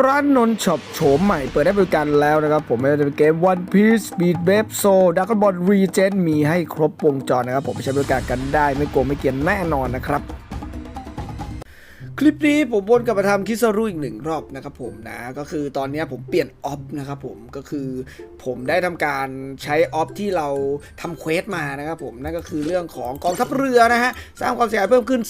ร้านนนช็อปโฉมใหม่เปิดให้บริการแล้วนะครับ ผมไม่ว่าจะเป็นเกม One Piece Speed w a v s o Dragon Ball Regen มีให้ครบวงจรนะครับ ผมไปใช้บริการกันได้ไม่โกงไม่เกียนแน่นอนนะครับ คลิปนี้ผมวนกลับมาทำคิสรุอีกหนึ่งรอบนะครับผมนะก็คือตอนนี้ผมเปลี่ยนออฟนะครับผมก็คือผมได้ทำการใช้ออฟที่เราทำเควสมานะครับผมนั่นก็คือเรื่องของกองทัพเรือนะฮะสร้างความเสียหายเพิ่มขึ้น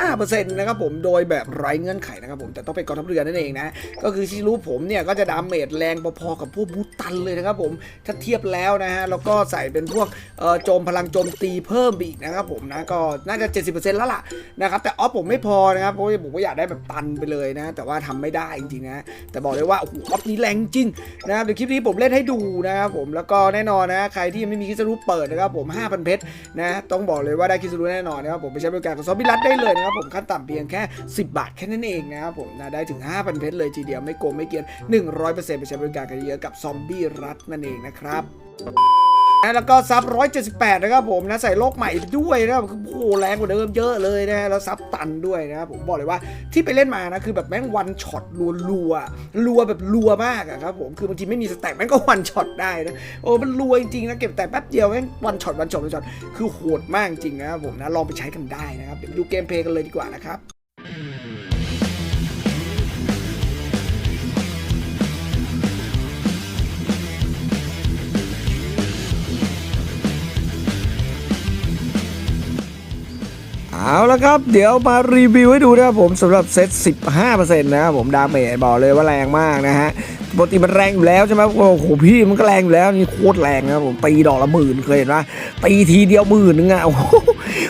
15%นะครับผมโดยแบบไร้เงื่อนไขนะครับผมแต่ต้องเป็นกองทัพเรือนั่นเองนะก็คือที่รู้ผมเนี่ยก็จะดาเมจแรงพอๆกับพวกบูตันเลยนะครับผมถ้าเทียบแล้วนะฮะแล้วก็ใส่เป็นพวกโจมพลังโจมตีเพิ่มอีกนะครับผมนะก็น่าจะ 70%แล้วล่ะนะครับแต่ออฟผมไม่พอนะครับเพราะผมก็อยากได้แบบตันไปเลยนะ แต่ว่าทำไม่ได้จริงๆนะแต่บอกเลยว่าโอ้โหออฟนี้แรงจริงนะครับเดี๋ยวคลิปนี้ผมเล่นให้ดูนะครับผมแล้วก็แน่นอนนะ ใครที่ยังไม่มีคิสรุเปิดนะครับผม 5,000 เพชรนะต้องบอกเลยว่าได้คิสรุแน่นอนนะครับผมไปใช้บริการกับซอมบี้รัดได้เลยนะครับผมขั้นต่ำเพียงแค่ 10 บาทแค่นั้นเองนะครับผมนะได้ถึง 5,000 เพชรเลยทีเดียวไม่โกงไม่เกิน100%ไปใช้บริการกันเยอะกับซอมบี้รัดนั่นเองนะครับ แล้วก็ซับ 178 นะครับผมนะใส่โลกใหม่ด้วยนะครับคือโอ้แรงกว่าเดิมเยอะเลยนะแล้วซับตันด้วยนะครับผมบอกเลยว่าที่ไปเล่นมานะคือแบบแม่งวันช็อตรัวรัวรัวแบบรัวมากอะครับผมคือบางทีไม่มีสแต็กแม่งก็วันช็อตได้นะโอ้มันรัวจริงๆนะเก็บแต่แป๊บเดียวแม่งวันช็อตวันช็อตวันช็อตคือโหดมากจริงนะครับผมนะลองไปใช้กันได้นะครับเดี๋ยวดูเกมเพลย์กันเลยดีกว่านะครับ เอาละครับ เดี๋ยวมารีวิวให้ดูนะครับผมสำหรับเซต 15%นะครับผมดาเมจบอกเลยว่าแรงมากนะฮะปกติมันแรงอยู่แล้วใช่ไหมโอ้โหพี่มันก็แรงอยู่แล้วนี่โคตรแรงนะผมตีดอกละหมื่นเคยเห็นปะตีทีเดียวหมื่นนึงอะโอ้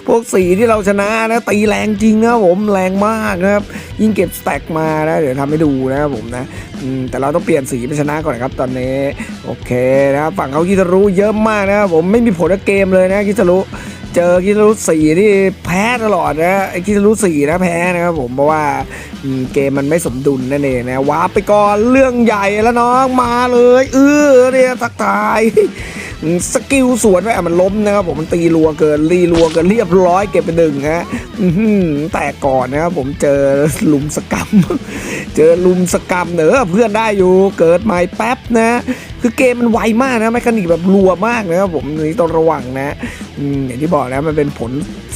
พวกสีที่เราชนะนะตีแรงจริงนะผมแรงมากนะครับยิ่งเก็บสแต็กมานะเดี๋ยวทำให้ดูนะครับผมนะแต่เราต้องเปลี่ยนสีไปชนะก่อนครับตอนนี้โอเคนะครับฝั่งเขาคิดรู้เยอะมากนะครับผมไม่มีผลกับเกมเลยนะคิดรู้ เจอคิรุสีที่แพ้ตลอดนะไอ้คิรุสีนะแพ้นะครับผมเพราะว่าเกมมันไม่สมดุลนั่นเองนะว้าไปก่อนเรื่องใหญ่แล้วน้องมาเลย เออเนี่ยทักทาย สกิลสวนไปอะมันล้มนะครับผมมันตีรัวเกินรีรัวเกินเรียบร้อยเก็บไปหนึ่งฮะแต่ก่อนนะครับผมเจอลุมสกรรม เจอลุมสกรรมเนอเพื่อนได้อยู่เกิดใหม่แป๊บนะ คือเกมมันไวมากนะแมคานิกแบบรัวมากนะครับผมนี่ต้องระวังนะอย่างที่บอกนะมันเป็นผล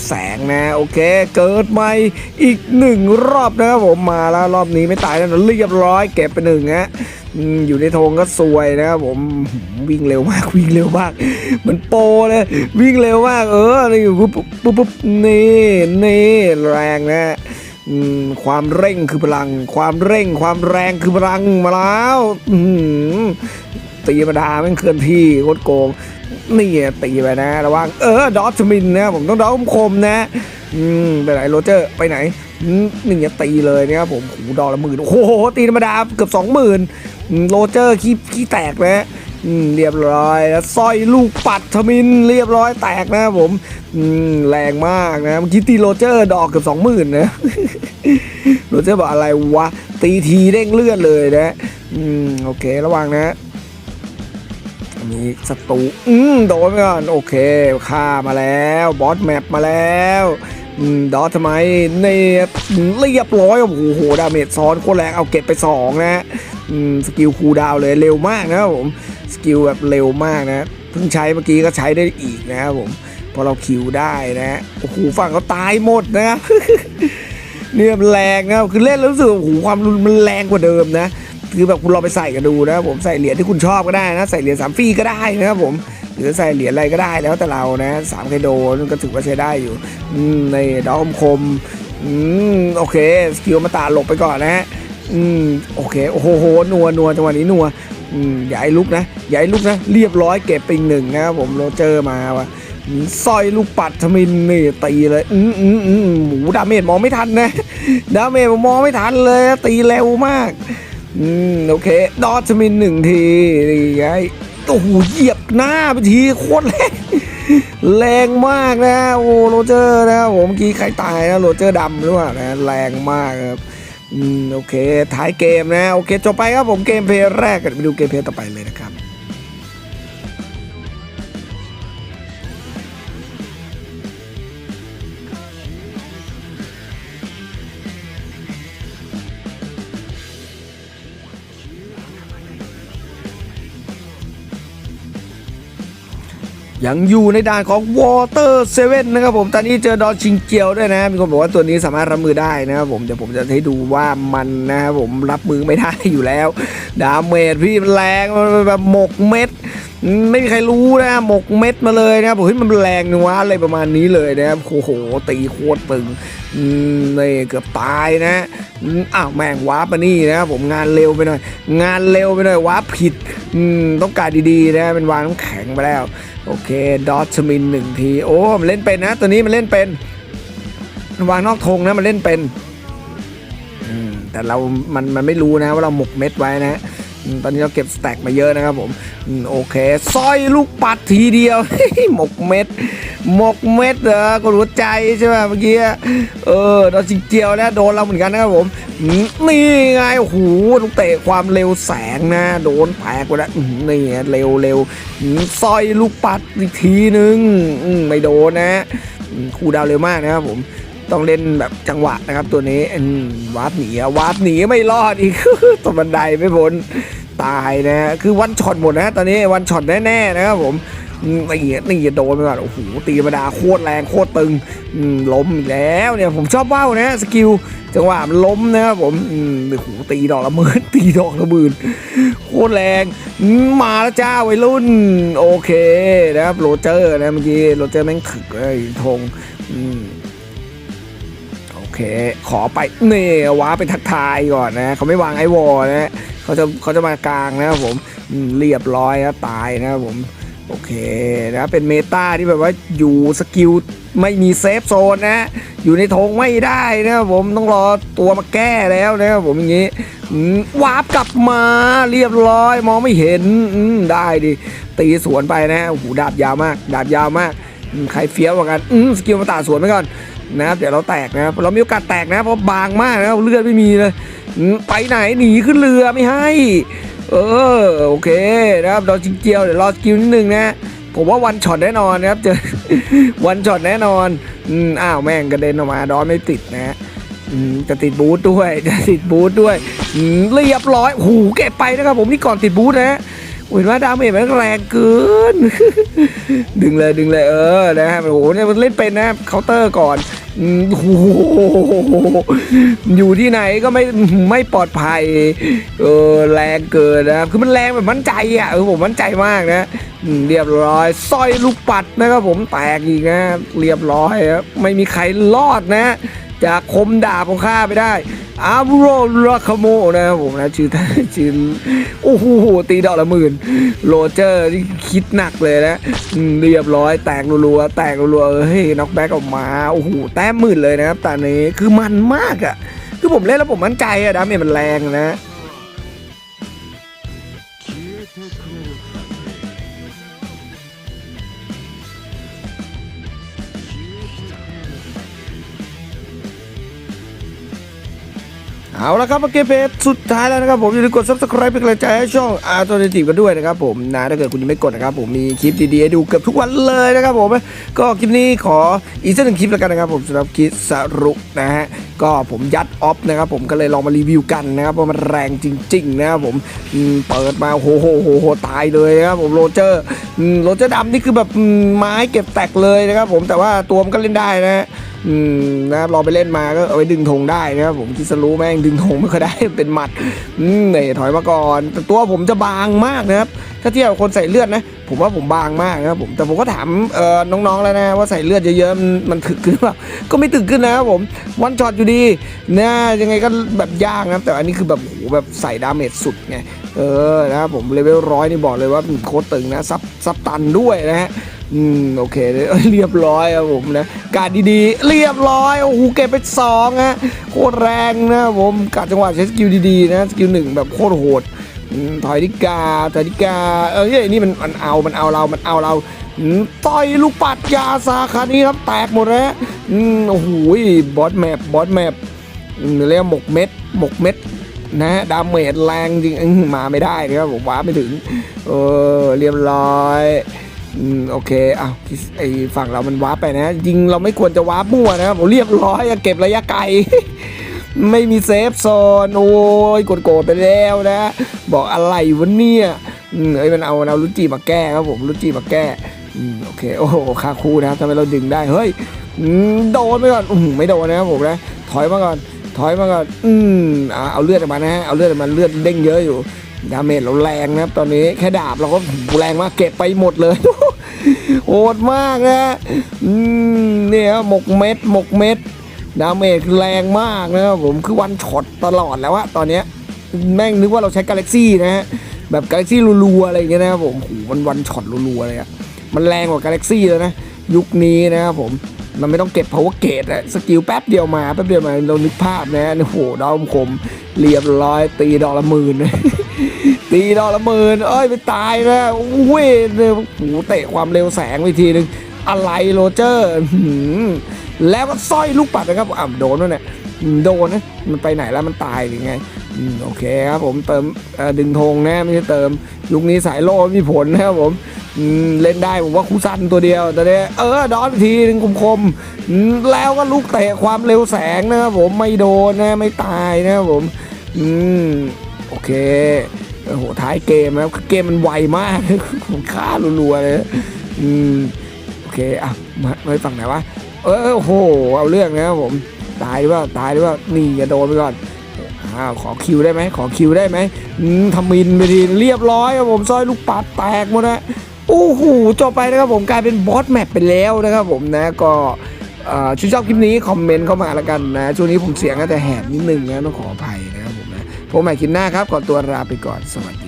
แสงนะโอเค เกิดใหม่อีกหนึ่งรอบนะครับผมมาแล้วรอบนี้ไม่ตายแล้วเรียบร้อยเก็บไปหนึ่งฮะอยู่ในธงก็สวยนะครับผมวิ่งเร็วมากวิ่งเร็วมากเหมือนโปเลยวิ่งเร็วมาก เออนี่ปุ๊บปุ๊บปุ๊บนี่นี่แรงนะความเร่งคือพลัง ความเร่งความแรงคือพลังมาแล้วตีธรรมดาไม่งเคลื่อนที่โคตรโกงนี่ตีไปนะระวังเออดอทมินนะผมต้องดอทคมนะอืมไปไหนโรเจอร์ไปไหนนี่จะตีเลยนะครับผมหูดอกละหมื่นโอ้โหตีธรรมดาเกือบสองหมื่น โรเจอร์ขี้ขี้แตกนะเรียบร้อยแล้วสร้อยลูกปัดทมินเรียบร้อยแตกนะผมแรงมากนะเมื่อกี้ตีโรเจอร์ดอกเกือบสองหมื่นนะโรเจอร์บอกอะไรวะ ตีทีเด้งเลือดเลยนะอืมโอเคระวังนะมีศัตรูอืมโดนไปก่อนโอเคฆ่ามาแล้ว บอสแมปมาแล้ว ดอทำไมเนเรียบร้อยโอ้โหดาเมจซ้อนโคตรแรงเอาเก็บไป 2 นะสกิลคูลดาวเลยเร็วมากนะครับผมสกิลแบบเร็วมากนะเพิ่งใช้เมื่อกี้ก็ใช้ได้อีกนะครับผมพอเราคิวได้นะโอ้โหฝั่งเขาตายหมดนะครับเนี่ยแรงนะคือเล่นแล้วรู้สึกว่าโอ้โหความรุนมันแรงกว่าเดิมนะ คือแบบคุณลองไปใส่กันดูนะครับผมใส่เหรียญที่คุณชอบก็ได้นะใส่เหรียญสามฟรีก็ได้นะครับผมหรือใส่เหรียญอะไรก็ได้แล้วแต่เรานะสามไคโดนั่นก็ถือว่าใช้ได้อยู่ในดอมคมอืมโอเคสกิลมาตาหลบไปก่อนนะฮะอืมโอเคโอ้โหนัวนัวจังหวะนี้นัวอืมอย่าให้ลุกนะอย่าให้ลุกนะ เรียบร้อยเก็บปอีหนึ่งนะครับผมโรเจอร์มาว่ะสร้อยลูกปัดทมินนี่ตีเลยอืมอืมอืมหมูดาเมจมองไม่ทันนะดาเมจมองไม่ทันเลยตีเร็วมาก อืมโอเค ดอทมินหนึ่งทีนี่ไงโอ้โหเหยียบหน้าไปทีโคตรแรงแรงมากนะโอ้โรเจอร์นะผมเมื่อกี้ใครตายนะโรเจอร์ดำหรือเปล่านะแรงมากครับอืมโอเคท้ายเกมนะ โอเคจบไปครับผมเกมเพย์แรกกันไปดูเกมเพย์ต่อไปเลยนะครับ ยังอยู่ในด่านของ Water 7นะครับผมตอนนี้เจอดอชิงเกียวด้วยนะมีคนบอกว่าตัวนี้สามารถรับมือได้นะครับผมเดี๋ยวผมจะให้ดูว่ามันนะครับผมรับมือไม่ได้อยู่แล้ว ดาเมจพี่มันแรงมันแบบหมกเม็ด ไม่มีใครรู้นะหมกเม็ดมาเลยนะครับผมเฮ้ยมันแรงนัวอะไรประมาณนี้เลยนะครับโอ้โหตีโคตรตึงนี่เกือบตายนะอ้าวแม่งวาร์ปมานี่นะครับผมงานเร็วไปหน่อย งานเร็วไปหน่อยวาร์ปผิดต้องการดีๆนะเป็นวางน้ำแข็งไปแล้ว โอเคดอทมินหนึ่งที โอ้มันเล่นเป็นนะ ตัวนี้มันเล่นเป็น วางนอกธงนะมันเล่นเป็นอืมแต่เรา มัน มันไม่รู้นะว่าเราหมกเม็ดไว้นะ ตอนนี้เราเก็บสแต็กมาเยอะนะครับผม โอเคสร้อยลูกปัดทีเดียว หมกเม็ด หมกเม็ดเหรอกดหัวใจใช่ไหมเมื่อกี้ เออโดนจิงเจียวนะโดนเราเหมือนกันนะครับผม นี่ไงโอ้โหลูกเตะความเร็วแสงนะ โดนแตกไปแล้วนี่เร็วเร็วอืมสร้อยลูกปัดอีกทีนึงไม่โดนนะครูดาวเร็วมากนะครับผมต้องเล่นแบบจังหวะนะครับตัวนี้วาร์ปหนีวาร์ปหนีไม่รอดอีกตกบันไดไม่พ้นตายนะ คือวันช็อตหมดนะ ตอนนี้วันช็อตแน่ๆนะครับผม นี่นี่โดนไปก่อนโอ้โหตีธรรมดาโคตรแรงโคตรตึงล้มอีกแล้วเนี่ยผมชอบว่าวนะสกิลจังหวะมันล้มนะครับผมโอ้โหตีดอกละหมื่นตีดอกละหมื่นโคตรแรงมาแล้วจ้าวัยรุ่น โอเคนะครับโรเจอร์นะเมื่อกี้โรเจอร์แม่งถึกเลยธงโอเค ขอไปเน่ว้าไปทักทายก่อนนะเขาไม่วางไอวอลนะเขาจะเขาจะมากลางนะครับผมเรียบร้อยนะตายนะครับผม โอเคนะเป็นเมตาที่แบบว่าอยู่สกิลไม่มีเซฟโซนนะ อยู่ในธงไม่ได้นะครับผมต้องรอตัวมาแก้แล้วนะครับผมอย่างนี้วาร์ปกลับมาเรียบร้อย มองไม่เห็นได้ดิ ตีสวนไปนะโอ้โหดาบยาวมาก ดาบยาวมากใครเฟี้ยวกว่ากันอืสกิลมาตาสวนไปก่อนนะครับเดี๋ยวเราแตกนะครับเรามีโอกาสแตกนะเพราะบางมากนะเลือดไม่มีเลยไปไหนหนีขึ้นเรือไม่ให้ เออโอเคนะครับเราจิงเจียวเดี๋ยวรอสกิลนิดนึงนะผมว่าวันช็อตแน่นอนนะครับเจอวันช็อตแน่นอนอืมอ้าวแม่งกระเด็นออกมาดอนไม่ติดนะอืมจะติดบูทด้วยจะติดบูทด้วยอืมเรียบร้อยหูเก็บไปนะครับผมนี่ก่อนติดบูทนะเห็นว่าดาเมจมันแรงเกิน ดึงเลยดึงเลยเออนะฮะโอ้โหเนี่ยมันเล่นเป็นนะเคาน์เตอร์ก่อน อยู่ที่ไหนก็ไม่ไม่ปลอดภัย เออแรงเกินนะครับคือมันแรงแบบมั่นใจอะเออผมมั่นใจมากนะเรียบร้อยสร้อยลูกปัดนะครับผมแตกอีกนะ เรียบร้อยครับไม่มีใครรอดนะ จากคมดาบของข้าไปได้ อาโรราคาโมนะครับผมนะชื่อชื่อโอ้โหตีดอกละหมื่นโรเจอร์ที่คิดหนักเลยนะเรียบร้อยแตกรัวๆแตกรัวๆเฮ้ยน็อกแบ็กออกมาโอ้โหแต้มหมื่นเลยนะครับตอนนี้คือมันมากอะ่ะคือผมเล่นแล้วผมมั่นใจอะดาเมจมันแรงนะ เอาละครับเกมเพจสุดท้ายแล้วนะครับผมอย่าลืมกด subscribe เป็นกำลังใจให้ช่องอาร์ตเนตีกันด้วยนะครับผมนะถ้าเกิดคุณยังไม่กดนะครับผมมีคลิปดีๆให้ดูเกือบทุกวันเลยนะครับผมก็คลิปนี้ขออีกสักหนึ่งคลิปแล้วกันนะครับผมสำหรับคลิปสรุปนะฮะก็ผมยัดออฟนะครับผมก็เลยลองมารีวิวกันนะครับว่ามันแรงจริงๆนะครับผมเปิดมาโหโหโหโหตายเลยนะครับผมโรเจอร์โรเจอร์ดำนี่คือแบบไม้เก็บแตกเลยนะครับผมแต่ว่าตัวมันก็เล่นได้นะฮะ อืมนะครับลองไปเล่นมาก็เอาไว้ดึงธงได้นะครับผมคิดสรู้แม่งดึงธงไม่ค่อยได้เป็นหมัดอืมเนี่ยถอยมาก่อนแต่ตัวผมจะบางมากนะครับถ้าเทียบคนใส่เลือดนะ ผมว่าผมบางมากนะครับผมแต่ผมก็ถามเอ่อน้องๆแล้วนะว่าใส่เลือดเยอะๆมันถึกขึ้นหรือเปล่าก็ไม่ถึกขึ้นนะครับผมวันช็อตอยู่ดีนะยังไงก็แบบยากนะครับแต่อันนี้คือแบบโหแบบใส่ดาเมจสุดไงเออนะครับผมเลเวลร้อยนี่บอกเลยว่าโคตรตึงนะซับซับตันด้วยนะฮะ อืมโอเคเรียบร้อยครับผมนะการดีๆ เรียบร้อยโอ้โหเก็บไปสองฮะโคตรแรงนะผมการจังหวะใช้สกิลดีๆนะสกิลหนึ่งแบบโคตรโหดถอยดิกาถอยดิกาเออเฮ้ยนี่มันมันเอามันเอาเรามันเอาเราต่อยลูกปัดยาซาคานี้ครับแตกหมดแล้วอืมโอ้โหบอสแมปบอสแมปเรียกหมกเม็ดหมกเม็ดนะฮะดาเมจแรงจริงมาไม่ได้นะครับผมว้าไม่ถึงเออเรียบร้อย อืมโอเคอ้าวไอฝั่งเรามันวาร์ปไปนะ จริงเราไม่ควรจะวาร์ปมั่วนะครับผมเรียบร้อยเก็บระยะไกล ไม่มีเซฟโซนโอ้ยกดโกรธไปแล้วนะ บอกอะไรวะเนี่ยเอ้ยมันเอามันเอาลุจิมาแก้ครับผมลุจิมาแก้อืมโอเคโอ้โหคาคูนะครับทำไมเราดึงได้เฮ้ยโดนไปก่อนอืมไม่โดนนะครับผมนะถอยมาก่อนถอยมาก่อนอืมเอาเลือดออกมานะฮะเอาเลือดออกมาเลือดเด้งเยอะอยู่ ดาเมจเราแรงนะครับ ตอนนี้แค่ดาบเราก็แรงมากเก็บไปหมดเลยโหดมากนะเนี่ยหมกเม็ดหมกเม็ดดาเมจแรงมากนะครับผมคือวันช็อตตลอดแล้วอะตอนเนี้ยแม่งนึกว่าเราใช้กาแล็กซี่นะฮะแบบกาแล็กซี่รัวๆอะไรอย่างเงี้ยนะครับผมโหมันวันช็อตรัวๆเลยอะมันแรงกว่ากาแล็กซี่แล้วนะยุคนี้นะครับผมมันไม่ต้องเก็บ power gate อะสกิลแป๊บเดียวมาแป๊บเดียวมาเรานึกภาพนะโอ้โหดอมคมเรียบร้อยตีดอกละหมื่น ตีดอกละหมื่นเอ้ยไปตายนะโอ้ยเนี่ยโอ้เตะความเร็วแสงไปทีนึงอะไรโรเจอร์แล้วก็สร้อยลูกปัดนะครับอะโดนด้วยเนี่ยโดนนะมันไปไหนแล้วมันตายหรือไงโอเคครับผมเติมดึงธงนะไม่ใช่เติมยุคนี้สายโล่มีผลนะครับผมเล่นได้ผมว่าคูซันตัวเดียวแต่เนี้ยเออดอนทีหนึงคมๆอืมแล้วก็ลูกเตะความเร็วแสงนะครับผมไม่โดนนะไม่ตายนะครับผม อืม โอเคโอ้โหท้ายเกมนะครับเกมมันไวมากผมฆ่ารัวๆเลยอืมโอเคอะมาไปฝั่งไหนวะเออโอ้โหเอาเรื่องนะครับผมตายหรือเปล่าตายหรือเปล่านี่อย่าโดนไปก่อนอ้าวขอคิวได้ไหมขอคิวได้ไหมทำมินไปทีเรียบร้อยครับผมซอยลูกปัดแตกหมดนะโอ้โหจบไปนะครับผมกลายเป็นบอสแมปไปแล้วนะครับผมนะก็ชื่นชอบคลิปนี้คอมเมนต์เข้ามาล้วกันนะช่วงนี้ผมเสียงอาจจะแหบนิดนึงนะต้องขออภัย พบใหม่คลิปหน้าครับ ขอตัวลาไปก่อน สวัสดี